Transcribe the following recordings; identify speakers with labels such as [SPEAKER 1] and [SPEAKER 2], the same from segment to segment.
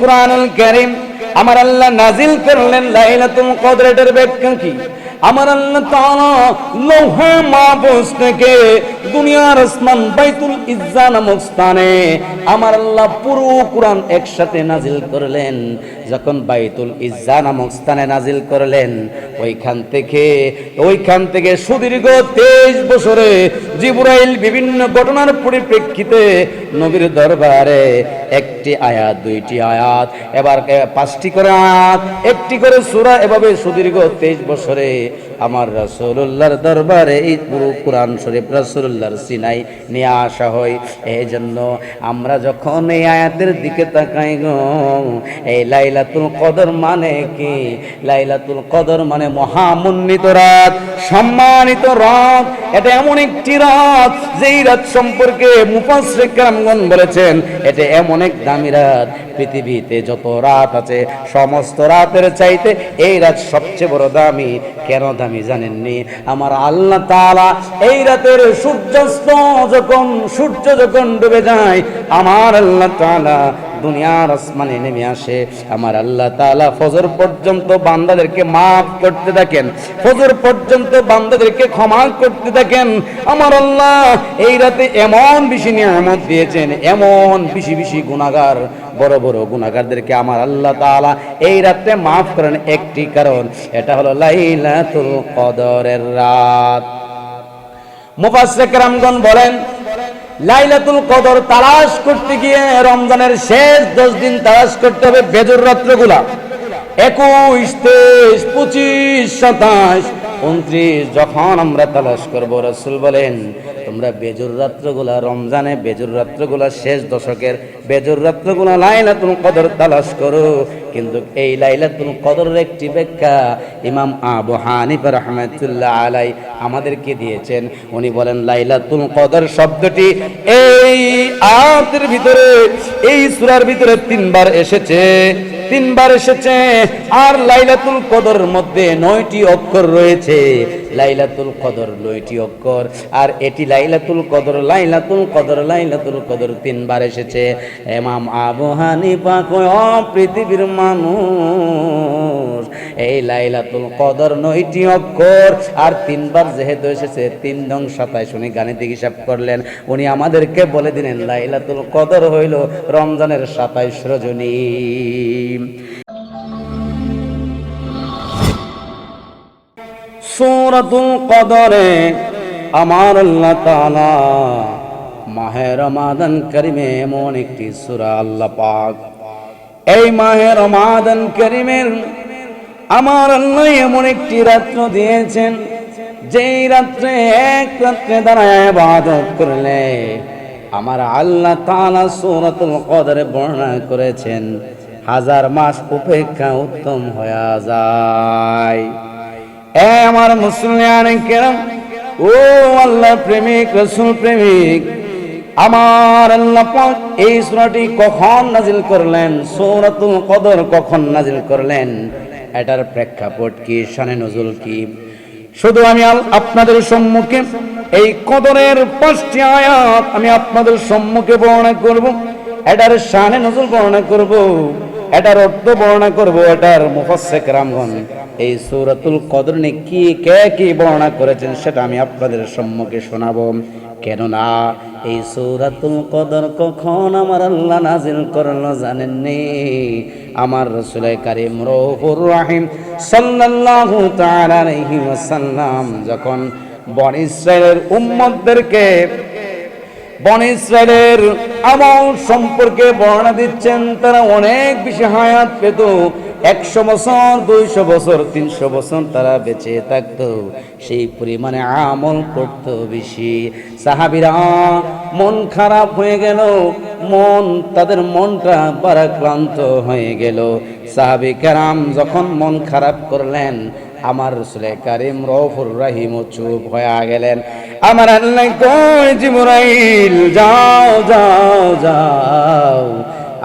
[SPEAKER 1] কোরআনুল আমার আল্লাহ নাজিল করলেন লাইলাতুল কদরের ব্যাখ্যা কি? আমার আল্লাহ তাআলা মাহফুজ থেকে দুনিয়ার আসমান বাইতুল ইজ্জা নামক স্থানে আমার আল্লাহ পুরো কোরআন একসাথে নাজিল করলেন। যখন বাইতুল ইজ্জা নামক স্থানে নাজিল করলেন, ওইখান থেকে ওইখান থেকে সুদীর্ঘ তেইশ বছরে জিবুরাইল বিভিন্ন ঘটনার পরিপ্রেক্ষিতে নবীর দরবারে একটি আয়াত, দুইটি আয়াত, এবার পাঁচটি করে আয়াত, একটি করে সুরা, এভাবে সুদীর্ঘ তেইশ বছরে আমার রাসূলুল্লাহর দরবারে এই পুরো কোরআন শরীফ রাসূলুল্লাহর সিনাই নিয়ে আসা হয়। এই জন্য আমরা যখন এই আয়াতের দিকে তাকাই গো, এই লাইলাতুল কদর মানে কি? লাইলাতুল কদর মানে মহামন্বিত রাত, সম্মানিত রাত। এটা এমন একটি রাত যেই রাত সম্পর্কে মুফাসসির কেরামগণ বলেছেন, এটা এমন এক দামি রাত। পৃথিবীতে যত রাত আছে, সমস্ত রাতের চাইতে এই রাত সবচেয়ে বড় দামি। কেন দামি? জানেননি। আমার আল্লাহ তালা এই রাতের সূর্যাস্ত যখন, সূর্য যখন ডুবে যায়, আমার আল্লাহ তাআলা দুনিয়ার আসমানে নেমে আসে। আমার আল্লাহ তাআলা ফজর পর্যন্ত বান্দাদেরকে মাফ করতে থাকেন ফজর পর্যন্ত বান্দাদেরকে ক্ষমা করতে থাকেন আমার আল্লাহ এই রাতে এমন বেশি নিয়ামত দিয়েছেন, এমন বেশি বেশি গুনাহগার, বড় বড় গুনাহগারদেরকে আমার আল্লাহ তাআলা এই রাতে মাফ করেন। একটি কারণ, এটা হলো লাইলাতুল কদরের রাত। মুফাসসির কেরামগণ বলেন লাইলাতুল কদর তালাশ করতে গিয়ে রমজানের শেষ দশ দিন তালাশ করতে হবে বেজর রাত্রগুলা। একুশ, তেইশ, পঁচিশ, সাতাশ, উনত্রিশ, যখন আমরা তালাশ করব, রসুল বলেন তোমরা বেজুর রাত্রগুলা, রমজানে বেজুর রাত্রগুলা শেষ দশকের বেজুর রাত্রগুলা লাইলাতুল কদর তালাশ করো। কিন্তু এই লাইলাতুল কদরের একটি ব্যাখ্যা ইমাম আবু হানিফ রহমতুল্লাহ আলাই আমাদেরকে দিয়েছেন। উনি বলেন, লাইলাতুল কদর শব্দটি এই আয়াতের ভিতরে, এই সূরার ভিতরে তিনবার এসেছে তিনবার এসেছে। আর লাইলাতুল কদর মধ্যে নয়টি অক্ষর রয়েছে। লাইলাতুল কদর নয়টি অক্ষর। আর এটি লাইলাতুল কদর লাইলাতুল কদর লাইলাতুল কদর তিনবার এসেছে। এমাম আবু হানিফা কয় পৃথিবীর মানুষ, এই লাইলাতুল কদর নয়টি অক্ষর। আর তিনবার যেহেতু এসেছে, তিন দং সাতাইশ উনি গাণিতিক হিসাব করলেন। উনি আমাদেরকে বলে দিলেন, লাইলাতুল কদর হইল রমজানের সাতাইশ রজনী। সূরাতুল কদরে আমার আল্লাহ তাআলা মাহে করিমে এমন একটি সূরা আল্লাহ পাক। এই মাহে রমাদান করিমের আমার আল্লাহ এমন একটি রাত্র দিয়েছেন, যেই রাত্রে এক রাত্রে দাঁড়ায় ইবাদত করলে আমার আল্লাহ তাআলা সূরাতুল কদরে বর্ণনা করেছেন, হাজার মাস উপেক্ষা উত্তম হয়ে যায়। আমার মুসলিয়ান কেরাম, ও আল্লাহ প্রেমিক, রসুল প্রেমিক, আমার আল্লাহ পাক এই সূরাটি কখন নাজিল করলেন? সূরাতুল কদর কখন নাজিল করলেন? এটার প্রেক্ষাপট কি, শানে নজুল কি? শুধু আমি আপনাদের সম্মুখে এই কদরের পাঁচটি আয়াত আমি আপনাদের সম্মুখে বর্ণনা করব। এটার শানে নজুল বর্ণনা করব, এটার অর্থ বর্ণনা করব এটার মুফাসসির রামগণ এই সূরাতুল কদর নিয়ে কি, কে কি বর্ণনা করেছেন সেটা আমি আপনাদের সম্মুখে শোনাবো। কেননা এই সূরাতুল কদর কখন আমার আল্লাহ নাজিল করল জানেননি? আমার রাসূল কারীম রউফুর রহিম সাল্লাল্লাহু তাআলা আলাইহি ওয়াসাল্লাম যখন বনি ইসরায়েলের উম্মতদেরকে বন ইসরায়েলের আমল সম্পর্কে বর্ণনা দিচ্ছেন, তারা অনেক বেশি হায়াত পেত। একশো বছর, দুইশো বছর, তিনশো বছর তারা বেঁচে থাকতো। সেই পরিমাণে আমল করতো বেশি। সাহাবিরা মন খারাপ হয়ে গেল, মন, তাদের মনটা পারাক্রান্ত হয়ে গেল। সাহাবি কারাম যখন মন খারাপ করলেন, আমার রসুলে কারিম রফুর রাহিম চুপ হয়ে গেলেন। আমার আল্লাহ কই জিবরাইল, যাও যাও যাও।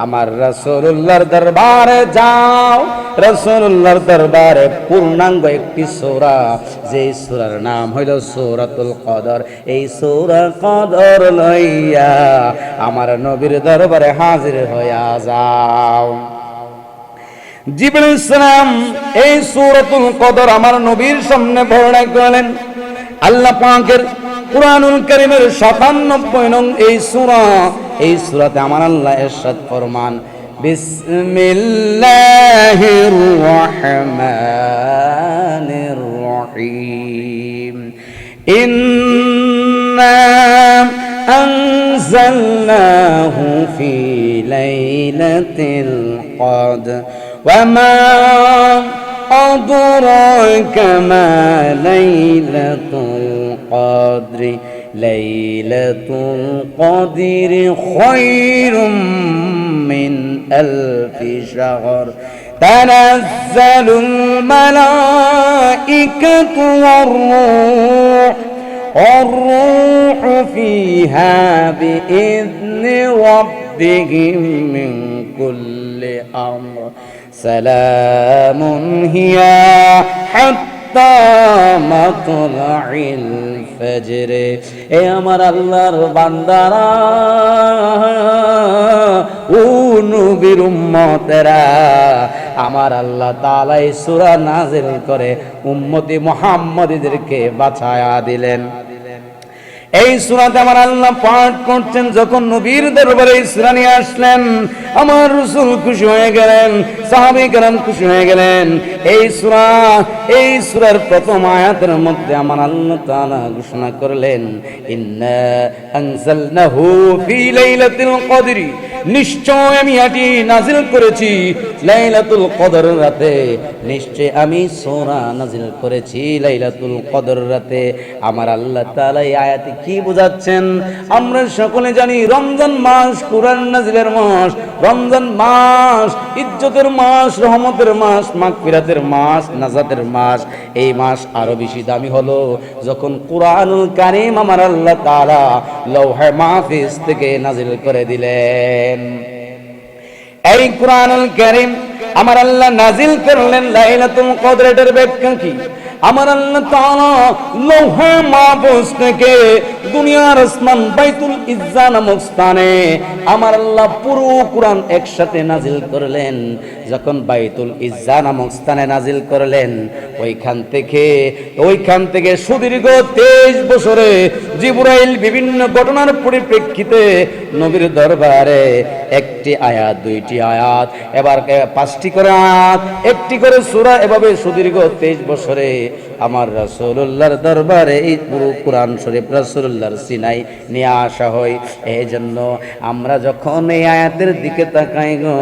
[SPEAKER 1] আমার রসুল্লাহর দরবারে যাও। রসুল্লাহর দরবারে পূর্ণাঙ্গ একটি সূরা যে সূরার নাম হইল সূরাতুল কদর। এই সূরা কদর লইয়া আমার নবীর দরবারে হাজির হইয়া যাও। জিবরুল ইসলাম এই সূরাতুল কদর আমার নবীর সামনে বর্ণনা করলেন। আল্লাহ পাকের কুরআনুল কারীমের 97 নং এই সূরা এই সূরাতে আমার আল্লাহ ইরশাদ ফরমান বিসমিল্লাহির রহমানির রহিম ইন্না أنزلناه في ليلة القدر وما أدراك ما ليلة القدر ليلة القدر خير من ألف شهر. تنزل الملائكة والروح والروح فيها بإذن ربهم من كل أمر. سلام هي حتى ফজরে। এ আমার আল্লাহর বান্দারা, ও উম্মতেরা, আমার আল্লাহ তালাই সুরা নাজিল করে উম্মতি মোহাম্মদীদেরকে বাছায়া দিলেন। এই সুরাতে আমার আল্লাহ পাঠ করছেন, যখন নবীর দরবারে এই সুরা নিয়ে আসলেন, আমার রসুল খুশি হয়ে গেলেন সাহাবি গ্রাম খুশি হয়ে গেলেন এই সুরা, এই সূরার প্রথম আয়াতের মধ্যে আমার আল্লাহ তাআলা ঘোষণা করলেন, ইন্না আনজালনাহু ফি লাইলাতিল কদরি। নিশ্চয় আমি এটি নাজিল করেছি লাইলাতুল কদর রাতে। নিশ্চয় আমি সোরা নাজিল করেছি লাইলাতুল কদর রাতে। আমার আল্লাহ তাআলা এই আয়াতে কি বোঝাচ্ছেন? আমরা সকলে জানি রমজান মাস কুরআন নাজিলের মাস, রমজান মাস ইজ্জতের মাস, রহমতের মাস, মাগফিরাতের মাস, নাজাতের মাস। এই মাস আরও বেশি দামি হলো। যখন কুরআনুল কারীম আমার আল্লাহ তাআলা লৌহে মাহফিজ থেকে নাজিল করে দিলেন। এই কোরআনুল কারীম আমার আল্লাহ নাজিল করলেন লাইলাতুল কদরের ব্যাখ্যা কি আমার আল্লাহ তাআলা লৌহে মাহফুজ থেকে দুনিয়ার আসমান বাইতুল ইজ্জা নামক স্থানে আমার আল্লাহ পুরো কোরআন একসাথে নাজিল করলেন। যখন বাইতুল ইজ্জা নামক স্থানে নাজিল করলেন, ওইখান থেকে ওইখান থেকে সুদীর্ঘ তেইশ বছরে জিবরাইল বিভিন্ন ঘটনার পরিপ্রেক্ষিতে নবীর দরবারে একটি আয়াত, দুইটি আয়াত, এবার পাঁচটি করে আয়াত, একটি করে সুরা, এভাবে সুদীর্ঘ তেইশ বছরে আমার রাসূলুল্লাহর দরবারে এই পুরো কোরআন শরীফ রাসূলুল্লাহর সিনাই নিয়ে আসা হয়। এই জন্য আমরা যখন এই আয়াতের দিকে তাকাই গো,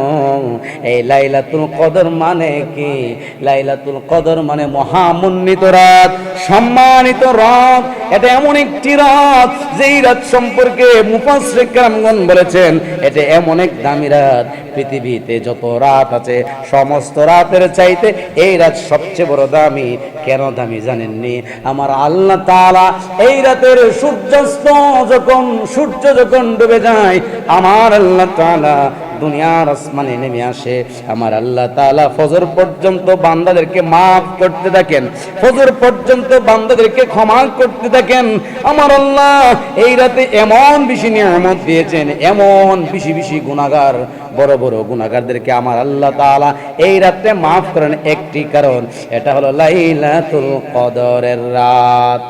[SPEAKER 1] এই লাইলাতুল কদর মানে কি? লাইলাতুল কদর মানে মহামন্বিত রাত, সম্মানিত রাত। এটা এমন একটি রাত, যেই রাত সম্পর্কে মুফাসসির কেরামগণ বলেছেন, এটা এমন এক দামি রাত। পৃথিবীতে যত রাত আছে, সমস্ত রাতের চাইতে এই রাত সবচেয়ে বড় দামি। কেন দামি জানেননি? আমার আল্লাহ তাআলা এই রাতের সূর্যাস্ত যখন, সূর্য যখন ডুবে যায়, আমার আল্লাহ তাআলা দুনিয়ার আসমানে নেমে আসে। আমার আল্লাহ তাআলা ফজর পর্যন্ত বান্দাদেরকে মাফ করতে থাকেন ফজর পর্যন্ত বান্দাদেরকে ক্ষমা করতে থাকেন আমার আল্লাহ এই রাতে এমন বেশি নিয়ামত দিয়েছেন, এমন বেশি বেশি গুনাহগার, বড় বড় গুনাহগারদেরকে আমার আল্লাহ তাআলা এই রাতে মাফ করেন। একটি কারণ, এটা হলো লাইলাতুল কদরের রাত।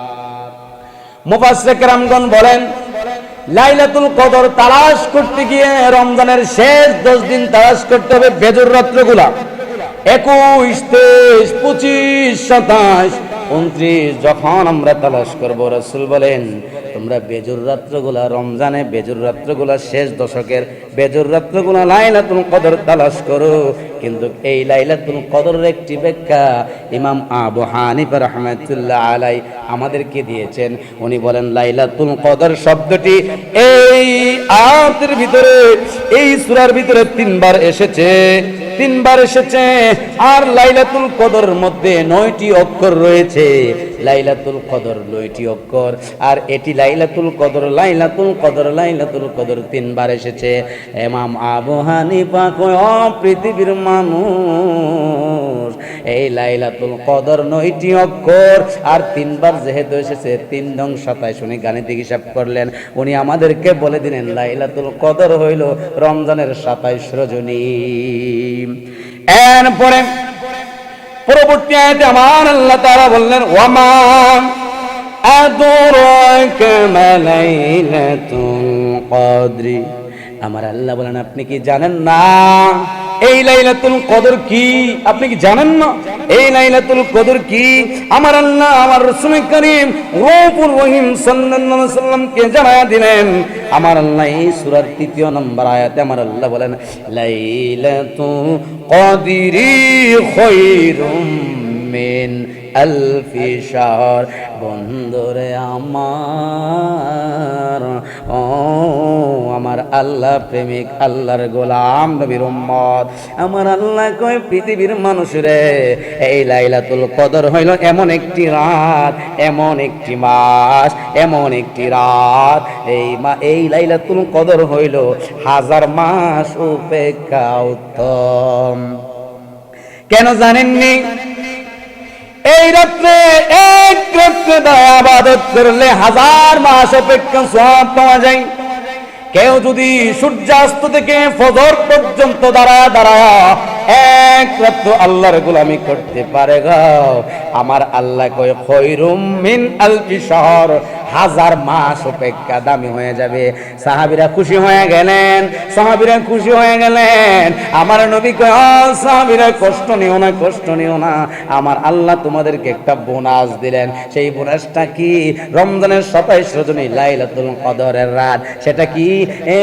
[SPEAKER 1] মুফাসসির রামগণ বলেন লাইলাতুল কদর তালাশ করতে গিয়ে রমজানের শেষ দশ দিন তালাশ করতে হবে বেজর রাত্রগুলা। একুশ, তেইশ, পঁচিশ, সাতাশ উনত্রিশ, যখন আমরা তালাশ করব, রসুল বলেন, তোমরা বেজুর রাত্রগুলা, রমজানে বেজুর রাত্রগুলা, শেষ দশকের বেজুর রাত্রগুলা লাইলাতুল কদর তালাশ করো। কিন্তু এই লাইলাতুল কদরের একটি ব্যাখ্যা ইমাম আবু হানিফা রহমাতুল্লাহ আলাই আমাদেরকে দিয়েছেন। উনি বলেন, লাইলাতুল কদর শব্দটি এই আয়াতের ভিতরে, এই সূরার ভিতরে তিনবার এসেছে। তিনবার এসেছে আর লাইলাতুল কদর মধ্যে নয়টি অক্ষর রয়েছে। লাইলাতুল কদর নয়টি অক্ষর। আর এটি লাইলাতুল কদর লাইলাতুল কদর লাইলাতুল কদর তিনবার এসেছে। এমাম আবু হানিফা পৃথিবীর মানুষ, এই লাইলাতুল কদর নয়টি অক্ষর। আর তিনবার যেহেতু এসেছে, তিন নং সাতাইশ উনি গাণিতিক হিসাব করলেন। উনি আমাদেরকে বলে দিলেন, লাইলাতুল কদর হইল রমজানের সাতাইশ রজনী। এরপরে পরবর্তী আয়াতে আমার আল্লাহ তারা বললেন, ওয়ামা মা লাইলাতুল কদরি? আমার আল্লাহ বলেন, আপনি কি জানেন না এই লাইলাতুল কদর কি? আপনি কি জানেন না? এই লাইলাতুল কদর কি? আমার আল্লাহ, আমার রাসূল করিম রৌপুর রহিম সাল্লাল্লাহু আলাইহি সাল্লামকে জানায়া দিলেন? আমার আল্লাহ এই সূরার তৃতীয় নম্বর আয়াতে আমার আল্লাহ বলেন, লাইলাতুল কদরি খায়রুম মিন আলফি শাহর বন্ধুরে আমার। ও আমার আল্লাহ প্রেমিক, আল্লাহর গোলাম নবীর উম্মত। আমার আল্লাহ কয়, পৃথিবীর মানুষরে, এই লাইলাতুল কদর হইল এমন একটি রাত, এমন একটি মাস, এমন একটি রাত। এই মা, এই লাইলাতুল কদর হইল হাজার মাস উপেক্ষা উত্তম। কেন জানেননি? এই রাত্রে এক রাত্রে আবাদত করলে হাজার মাস অপেক্ষা সব পাওয়া যায়। কেউ যদি সূর্যাস্ত থেকে ফজর পর্যন্ত দাঁড়া দাঁড়া এক রাত্র আল্লাহর গোলামি করতে পারে গো। আমার আল্লাহ কয়, খৈরুম মিন আলফি শহর। হাজার মাস অপেক্ষা দামি হয়ে যাবে। সাহাবিরা খুশি হয়ে গেলেন, সাহাবিরা খুশি হয়ে গেলেন। আমার নবী কয় সাহাবিরা, কষ্ট নিও না, কষ্ট নিও না। আমার আল্লাহ তোমাদেরকে একটা বোনাস দিলেন। সেই বোনাসটা কি? রমজানের সাতাইশ রজনী লাইলাতুল কদরের রাত। সেটা কি?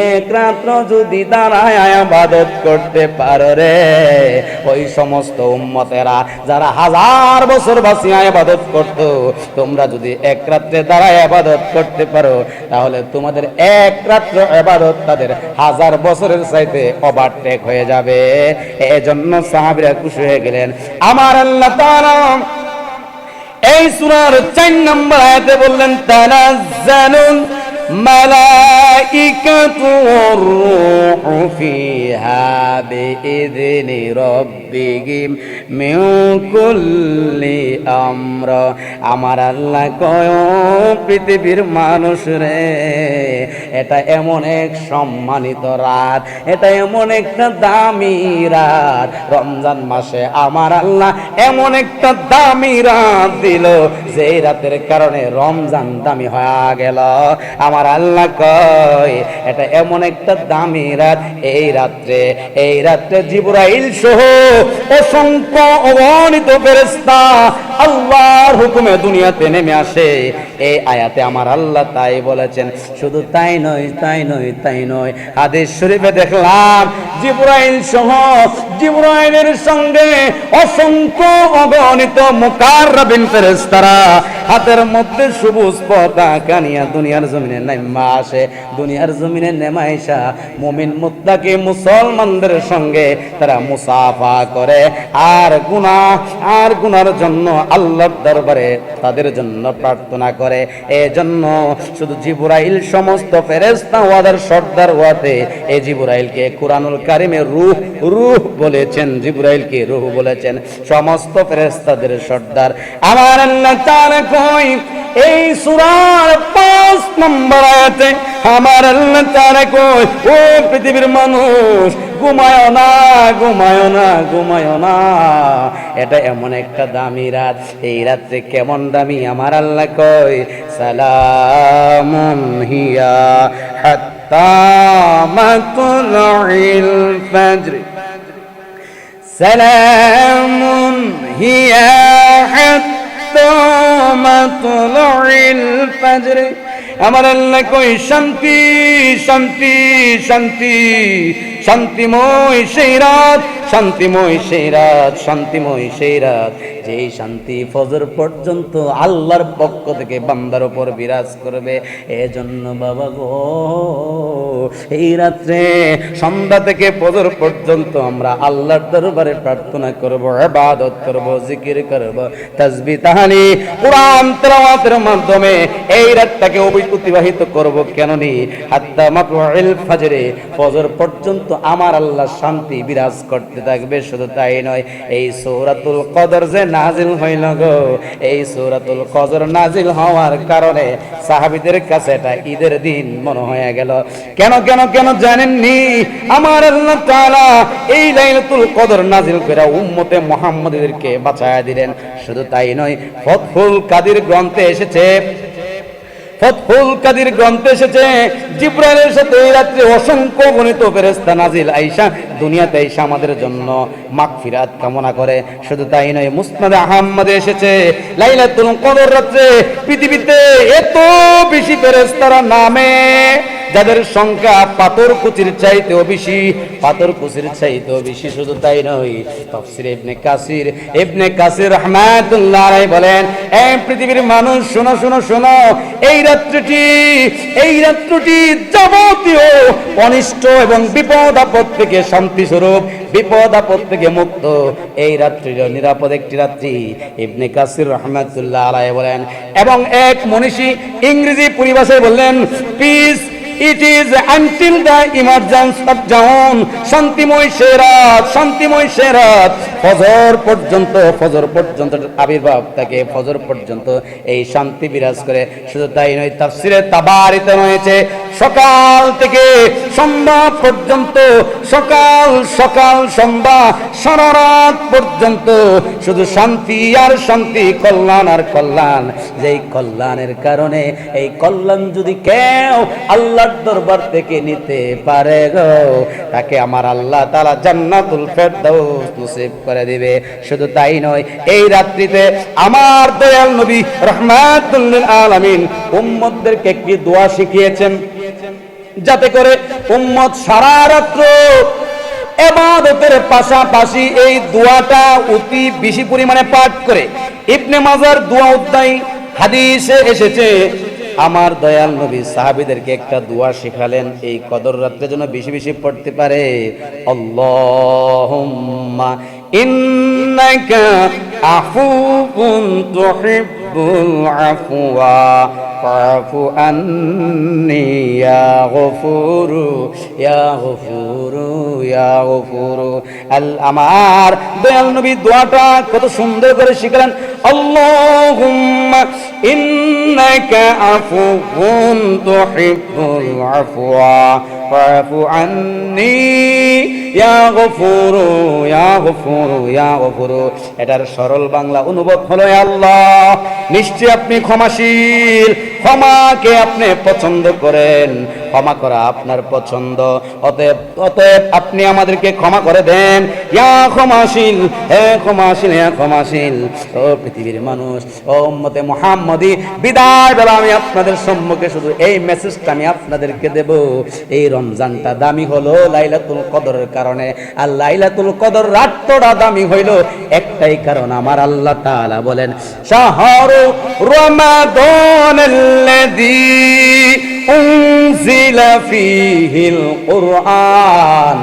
[SPEAKER 1] এক রাত্র যদি দাঁড়ায় আবাদত করতে পারো রে। ওই সমস্ত উম্মতেরা, যারা হাজার বছর বাসিয়া আবাদত করত, তোমরা যদি এক রাত্রে দাঁড়ায় আবাদত করতে পারো, তাহলে তোমাদের এক রাত্র আবাদত তাদের হাজার বছরের চাইতে ওভারটেক হয়ে যাবে। এজন্য সাহাবিরা খুশি হয়ে গেলেন। আমার আল্লাহ তাআলা এই সূরার 4 নম্বর আয়াতে বললেন তানাজ্জালুল মালাইকাতু ওয়ার রূহু ফিহা বিইذনি রাব্বিহিম মিন কুল্লি আমর আমার আল্লাহ কয় পৃথিবীর মানুষ রে এটা এমন এক সম্মানিত রাত, এটা এমন একটা দামি রাত। রমজান মাসে আমার আল্লাহ এমন একটা দামি রাত দিল যে রাতের কারণে রমজান দামি হয়ে গেল। আমার আল্লাহ কয়, এটা এমন একটা দামি রাত, এই রাত্রে এই রাত্রে জিবরাইল সহ অসংখ্য অগণিত ফেরেশতা আল্লাহর হুকুমে দুনিয়াতে নেমে আসে। এই আয়াতে আমার আল্লাহ তাই বলেছেন, শুধু তাই নয়, তাই নয় তাই নয়। হাদিস শরীফে দেখলাম, জিব্রাইল সহ জিব্রাইলের সঙ্গে অসংখ্য অগণিত মুকাররাবিন ফেরেশতারা হাতের মধ্যে সবুজ পতাকা নিয়ে দুনিয়ার জমিনে নেমা আসে। দুনিয়ার জমিনে নেমাইসা মুমিন মুত্তাকি মুসলমানদের সঙ্গে তারা মুসাফা করে। আর গুনাহ, আর গুনার জন্য আল্লাহর দরবারে তাদের জন্য প্রার্থনা করে। এজন্য শুধু জিবরাইল সমস্ত ফেরেশতা ওয়াদার সর্দার ওয়াতে এই জিবরাইলকে কুরআনুল কারিমে রূহ রূহ বলেছেন, জিবরাইলকে রূহ বলেছেন। সমস্ত ফেরেশতাদের সর্দার। আমার আল্লাহ এই সূরার পাঁচ নম্বর আমার আল্লাহ কই ও পৃথিবীর মানুষ, ঘুমায় না ঘুমায় না ঘুমায় না। এটা এমন একটা দামি রাত। এই রাত্রে কেমন দামি আমার আল্লাহ কয়, সালামুন হিয়া হাত্তা মাতলাইল ফজর। সালামুন হিয়া ফজর। আমার আল্লাহ কই শান্তি শান্তি শান্তি। শান্তিময় সেই রাত, শান্তিময় সেই রাত, শান্তিময় সেই রাত। যেই শান্তি ফজর পর্যন্ত আল্লাহর পক্ষ থেকে বান্দার উপর বিরাজ করবে, এজন্য বাবা গো, এই রাত্রে সন্ধ্যা থেকে ফজর পর্যন্ত আমরা আল্লাহর দরবারে প্রার্থনা করব, ইবাদত করব, জিকির করব তাসবিহ তাহানি, কোরআন, তেলাওয়াতের মাধ্যমে এই রাতটাকে অতিবাহিত করব। কেন নি হাত্তা ফজরে ফজর পর্যন্ত আমার আল্লাহ শান্তি বিরাজ করতে থাকবে, শুধু তাই নয়, এই সৌরাতুল কদর যে নাজিল হইল গো, এই সৌরাতুল কদর নাজিল হওয়ার কারণে সাহাবিদের কাছে এটা ঈদের দিন মনে হয়ে গেল। কেন কেন কেন জানেননি? আমার আল্লাহ তাআলা এই লাইলাতুল কদর নাজিল করে উম্মতে মুহাম্মাদীদেরকে বাঁচায়া দিলেন। শুধু তাই নয়, ফতহুল কাদির গ্রন্থে এসেছে ফতহুল কাদির গ্রন্থে এসেছে, জিব্রাইলের সাথে এই রাত্রে অসংখ্য গণিত ফেরেস্তা নাজিল আইসা দুনিয়াতে আইসা আমাদের জন্য মাগফিরাত কামনা করে। শুধু তাই নয়, মুসনাদ আহমদে এসেছে, লাইলাতুল কদর রাত্রে পৃথিবীতে এত বেশি ফেরেস্তারা নামে যাদের সংখ্যা পাথর কুচির চাইতেও বেশি, পাথর কুচির চাইতেও বেশি শুধু তাই নয়, তফসির ইবনে কাসির ইবনে কাসির রহমাতুল্লাহ আলাইহি বলেন এই পৃথিবীর মানুষ, শোনো শোনো শোনো, এই রাত্রিটি এই রাত্রিটি যাবতীয় অনিষ্ট এবং বিপদ, আপদ থেকে শান্তি স্বরূপ, বিপদ, আপদ থেকে মুক্ত। এই রাত্রির নিরাপদ একটি রাত্রি। ইবনে কাসির রহমাতুল্লাহ আলাইহি বলেন, এবং এক মনীষী ইংরেজি পরিভাষায় বললেন peace it is until the emergence of জাউন শান্তিময় সেরাত শান্তিময় সেরাত ফজর পর্যন্ত ফজর পর্যন্ত আবির্ভাব থাকে ফজর পর্যন্ত এই শান্তি বিরাজ করে। শুধু তাই নয়, তাফসিরে তাবারিতে রয়েছে, সকাল থেকে সন্ধ্যা পর্যন্ত, সকাল সকাল, সন্ধ্যা, সারা রাত পর্যন্ত শুধু শান্তি আর শান্তি, কল্যাণ আর কল্যাণ। যেই কল্যাণের কারণে, এই কল্যাণ যদি কেউ আল্লাহর দরবার থেকে নিতে পারে গো, তাকে আমার আল্লাহ তালা জান্নাতুল ফেরদাউস নসিব করে দিবে। শুধু তাই নয়, এই রাত্রিতে আমার দয়াল নবী রহমাতুল আলামিন উম্মতদেরকে একটি দোয়া শিখিয়েছেন, যাতে করে উম্মত সারা রাত্র এবাদতের পাশাপাশি এই দোয়াটা অতি বেশি পরিমাণে পাঠ করে। ইবনে মাজার দোয়া উদ্দাই হাদিসে এসেছে, আমার দয়াল নবী সাহাবিদেরকে একটা দোয়া শেখালেন, এই কদর রাত্রে জন্য বেশি বেশি পড়তে পারে। আল্লাহুম্মা আফুকুন তুহিব্বুল আফওয়া ফাফু আন্নি ইয়া গফুরু ইয়া গফুরু ইয়া গফুরু। আল আমার দয়াল নবী দোয়াটা কত সুন্দর করে শিখলেন। আল্লাহুম্মা ইন্নাকা আফুকুন তুহিব্বুল আফওয়া ফাফু عني يا غفور يا غفور ইয়া غفور। এটার সরল বাংলা অনুবাদ হলো আল্লাহ। নিশ্চয় আপনি ক্ষমাশীল। ক্ষমাকে আপনি পছন্দ করেন। ক্ষমা করা আপনার পছন্দ। অতএব অতএব আপনি আমাদেরকে ক্ষমা করে দেন। ইয়া ক্ষমাশীল, হে ক্ষমাশীল হে ক্ষমাশীল। ও পৃথিবীর মানুষ, ও উম্মতে মুহাম্মদি, বিদায় বেলা আমি আপনাদের সম্মুখে শুধু এই মেসেজটা আমি আপনাদেরকে দেব। এই রমজানটা দামি হলো লাইলাতুল কদরের কারণে। আর লাইলাতুল কদর রাতটা দামি হইল একটাই কারণ। আমার আল্লাহ তাআলা বলেন, শাহরু রমাদান উনজিলা ফীহিল কুরআন।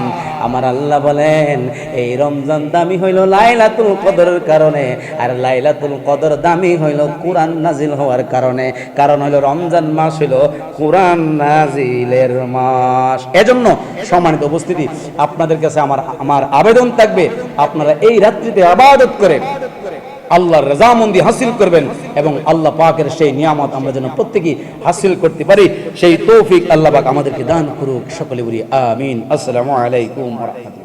[SPEAKER 1] আমার আল্লাহ বলেন, এই রমজান দামি হইল লাইলাতুল কদরের কারণে, আর লাইলাতুল কদর দামি হইল কোরআন নাজিল হওয়ার কারণে। কারণ হইল রমজান মাস হইল কোরআন নাজিলের মাস। এজন্য সম্মানিত উপস্থিতি, আপনাদের কাছে আমার আমার আবেদন থাকবে, আপনারা এই রাত্রিতে আবাদত করে আল্লাহর রেজামন্দি হাসিল করবেন এবং আল্লাহ পাকের সেই নিয়ামত আমরা যেন প্রত্যেকেই হাসিল করতে পারি, সেই তৌফিক আল্লাহ পাক আমাদেরকে দান করুক। সকলে বলি, আমিন। আসসালামু আলাইকুম রাহমাতুল্লাহ।